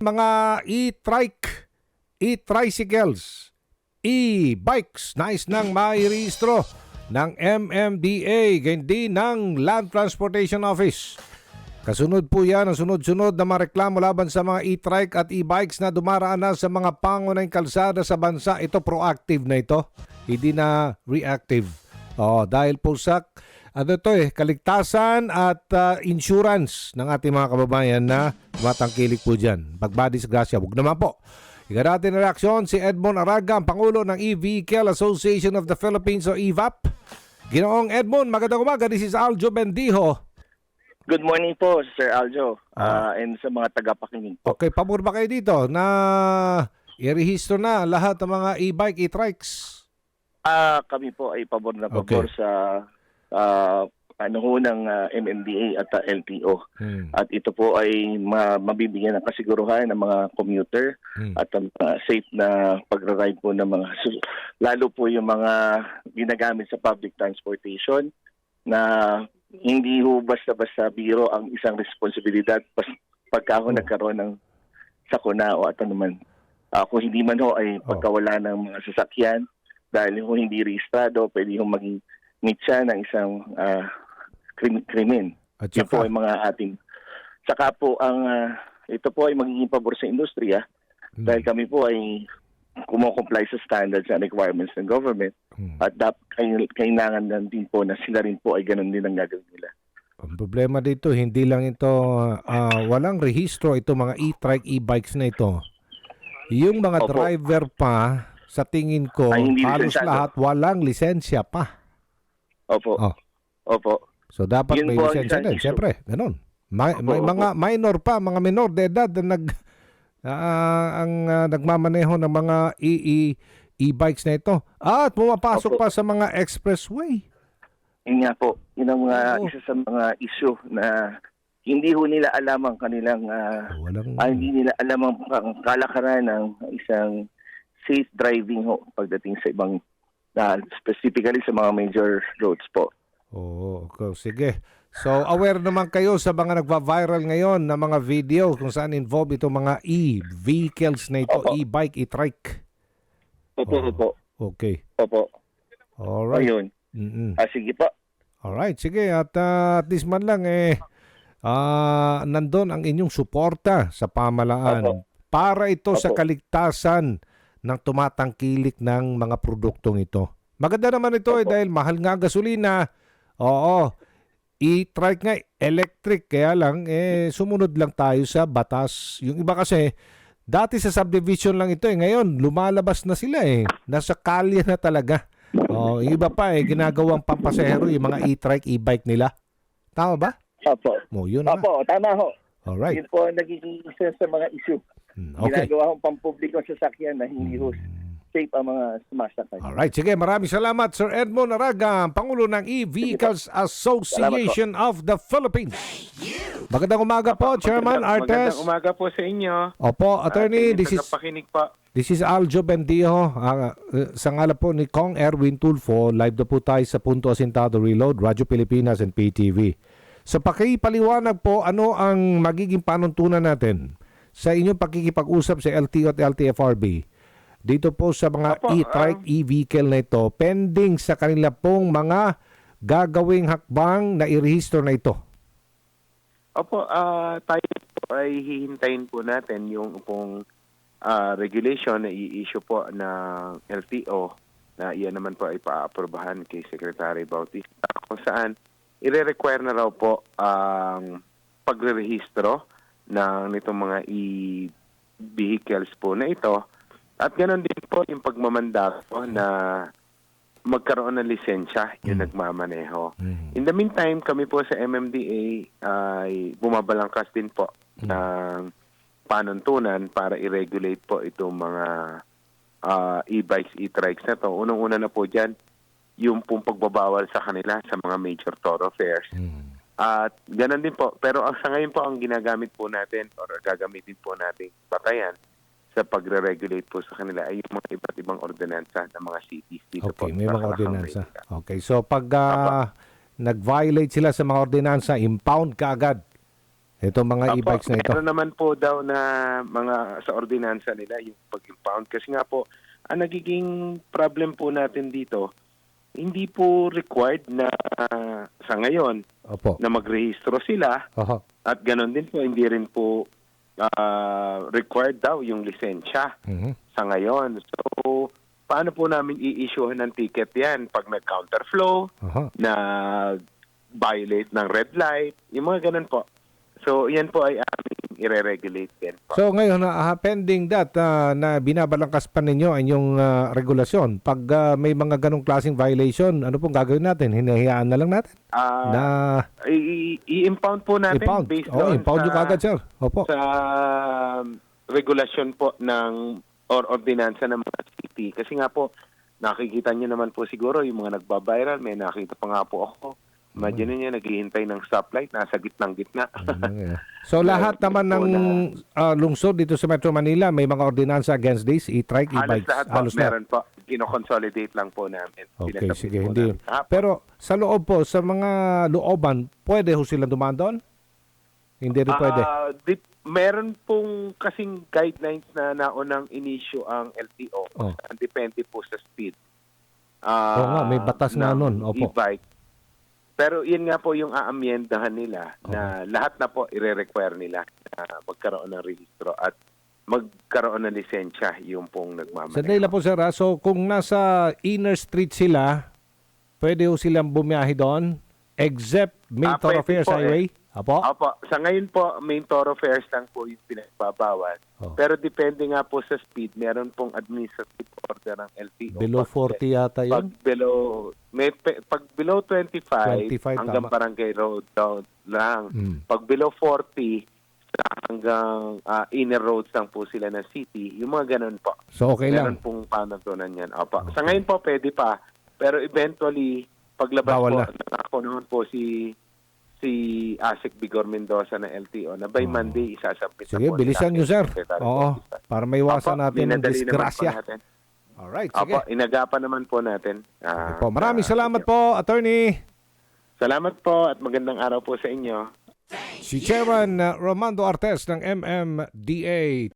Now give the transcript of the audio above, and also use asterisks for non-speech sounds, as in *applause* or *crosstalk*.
Mga e-trike, e-tricycles, e-bikes, nais nang mairehistro ng MMDA, hindi ng Land Transportation Office. Kasunod po yan ang sunod-sunod na mga reklamo laban sa mga e-trike at e-bikes na dumaraan na sa mga pangunahing kalsada sa bansa. Ito proactive na ito, hindi na reactive. Oh, dahil po sa ano to eh, kaligtasan at ah, insurance ng ating mga kababayan na tumatangkilik po dyan. Pagbadis grasya, huwag naman po. Ika natin na reaksyon si Edmond Araga, ang Pangulo ng E-Vehicle Association of the Philippines o EVAP. Ginoong Edmond, magandang umaga. This is Aljo Bendijo. Good morning po, Sir Aljo, ah, and sa mga tagapakinig po. Okay, pabor ba kayo dito na irehistro na lahat ng mga e-bike, e-trikes? Ah, kami po ay pabor na pabor Okay. sa ah, ano ho ng ah, MMDA at ah, LTO. Hmm. At ito po ay ma- mabibigyan ng kasiguruhan ng mga commuter Hmm. at ang ah, safe na pagra-ride po ng mga lalo po yung mga ginagamit sa public transportation na hindi ho basta-basta biro ang isang responsibilidad pas, pagka ho Oh. nagkaroon ng sakuna o at ano man. Ah, kung hindi man ho ay Oh. pagkawala ng mga sasakyan dahil ho hindi rehistrado, pwede ho maging mitsa ng isang ah, krim- krimen. At Yun po saka, ay mga ating saka po ang ah, ito po ay magiging pabor sa industriya Hmm. dahil kami po ay kumo-comply sa standards and requirements ng government Hmm. at dap, kay- kailangan lang din po na sila rin po ay ganun din ang gagawin nila. Ang problema dito, hindi lang ito, ah, walang rehistro ito mga e-trike, e-bikes na ito. Yung mga Opo. driver pa, sa tingin ko, halos lisensyado. lahat walang lisensya pa. Opo. Oh. Opo. So dapat Yun may po ang lisensya isang din. issue. Siyempre, ganun. May, Opo, may opo. mga minor pa, mga minor de edad na nag, *laughs* ah, ang ah, nagmamaneho ng mga e- e- e-bikes na ito. At pumapasok Opo. pa sa mga expressway. Yun nga po, yun ang mga Oo. isa sa mga issue na hindi ho nila alam ang kanilang ah, Walang... ah, hindi nila alam ang, ang kalakaran ng isang safe driving ho pagdating sa ibang na specifically sa mga major roads po. Oo, okay, sige. So, aware naman kayo sa mga nagva-viral ngayon na mga video kung saan involved itong mga e-vehicles na ito, Opo. e-bike, e-trike. Opo, Oo. opo. Okay. Opo. Alright. Ayun. Mm-mm. Ah, sige po. Alright, sige. At ah, at least man lang eh, ah nandun ang inyong suporta sa pamalaan Opo. para ito sa Opo. kaligtasan ng tumatangkilik ng mga produktong ito. Maganda naman ito eh dahil mahal nga ang gasolina. Oo. E-trike nga, electric. Kaya lang, eh, sumunod lang tayo sa batas. Yung iba kasi, dati sa subdivision lang ito eh. Ngayon, lumalabas na sila eh. Nasa kalye na talaga. Oh, yung iba pa eh, ginagawang pampasahero yung mga e-trike, e-bike nila. Tama ba? Opo. Mo, yun na. Opo, tama ho. Alright. Yun po ang nagiging isa sa mga issue. Hmm, Okay. Ginagawa hong pampublikong sasakyan na hindi ho safe ang mga sumasakay. Alright, sige. Maraming salamat, Sir Edmond Araga, ang Pangulo ng E-Vehicles Association of the Philippines. Magandang umaga po, Chairman Artes. Magandang umaga po sa inyo. Opo, attorney, At this is po. this is Aljo Bendijo. Ah, eh, sa ngala po ni Kong Erwin Tulfo, live na po tayo sa Punto Asintado Reload, Radyo Pilipinas and PTV. So pakipaliwanag po ano ang magiging panuntunan natin sa inyong pakikipag-usap sa LTO at LTFRB dito po sa mga e-trike, e-vehicle na ito pending sa kanila pong mga gagawing hakbang na irehistro na ito. Opo, ah, tayo po ay hihintayin po natin yung pong ah, regulation na i-issue po ng LTO na iyan naman po ay paaprubahan kay Secretary Bautista kung saan ire-require na raw po ang pagre-rehistro ng nitong mga e-vehicles po na ito at ganoon din po yung pagmamandato na magkaroon ng lisensya yung nagmamaneho. In the meantime, kami po sa MMDA ay bumabalangkas din po ng panuntunan para i-regulate po itong mga ah, e-bikes, e-trikes na to. Unang-una na po dyan, yung pong pagbabawal sa kanila sa mga major thoroughfares. At ganun din po. Pero ang sa ngayon po, ang ginagamit po natin or gagamitin po natin batayan sa pagre-regulate po sa kanila ay yung mga iba't ibang ordinansa ng mga cities dito po. Okay, may sa mga ordinansa. Okay, so pag ah, nag-violate sila sa mga ordinansa, impound ka agad. Itong mga Opo, e-bikes na ito. Meron naman po daw na mga sa ordinansa nila yung pag-impound. Kasi nga po, ang nagiging problem po natin dito, hindi po required na ah, sa ngayon Opo. na magrehistro sila Oho. at ganon din po, hindi rin po ah, required daw yung lisensya Mhm. sa ngayon. So, paano po namin i-issue ng ticket yan pag nag-counterflow, Oho. na violate ng red light, yung mga ganun po. So, yan po ay aming i-regulate din po. So ngayon, ah, pending that ah, na binabalangkas pa ninyo ang inyong ah, regulasyon. Pag ah, may mga ganong klaseng violation, ano pong gagawin natin? Hinahiyaan na lang natin? Ah, na i-impound po natin impound? based Oo, doon impound sa, kagad, sir. Opo. sa um, regulasyon po ng or ordinansa ng mga city. Kasi nga po, nakikita nyo naman po siguro yung mga nagbabiral. May nakita pa nga po ako. Imagine niyo naghihintay ng stoplight, nasa gitnang gitna. *laughs* So lahat naman ng ah, lungsod dito sa Metro Manila may mga ordinansa against this, e-trike, Halos e-bikes. lahat po, Halos lahat. meron po. Kino-consolidate lang po namin. Okay, sige. po Hindi. namin. Pero sa loob po, sa mga looban, pwede ho silang dumaan doon? Hindi rin pwede. Ah, di- meron pong kasing guidelines na naunang inisyo ang LTO. Oh. Depende po sa speed. Ah, Oo nga, may batas nga ng nun. Opo. E-bike. Pero yun nga po yung aamyendahan nila na lahat na po ire-require nila na magkaroon ng rehistro at magkaroon ng lisensya yung pong nagmamaneho. Sandali lang po sir, ha? so kung nasa inner street sila, pwede ho silang bumiyahe doon except main Ah, thoroughfares po eh. Apo? Opo, sa ngayon po, main thoroughfares lang po yung pinagbabawal. Oh. Pero depende nga po sa speed, meron pong administrative order ng LTO. Below Pag- 40 yata Pag yun? below, may, pag below 25, 25, hanggang tama. barangay road down lang. Mm. Pag below 40, sa hanggang ah, inner roads lang po sila ng city. Yung mga ganun po. So okay Meron lang. pong panagtunan yan. Opo. Sa ngayon po, pwede pa. Pero eventually, paglabas Bawal po, na. ako naman po si si Asik Bigor Mendoza na LTO na by Oh. Monday isasabit na Sige, po bilisan nila nyo sir. Oo, para maiwasan Opo, natin ang disgrasya. natin. Alright, sige. Opo, inagapan naman po natin. Ah, Po, maraming ah, salamat po, attorney. Salamat po at magandang araw po sa inyo. Si Chairman uh, Romando Artes ng MMDA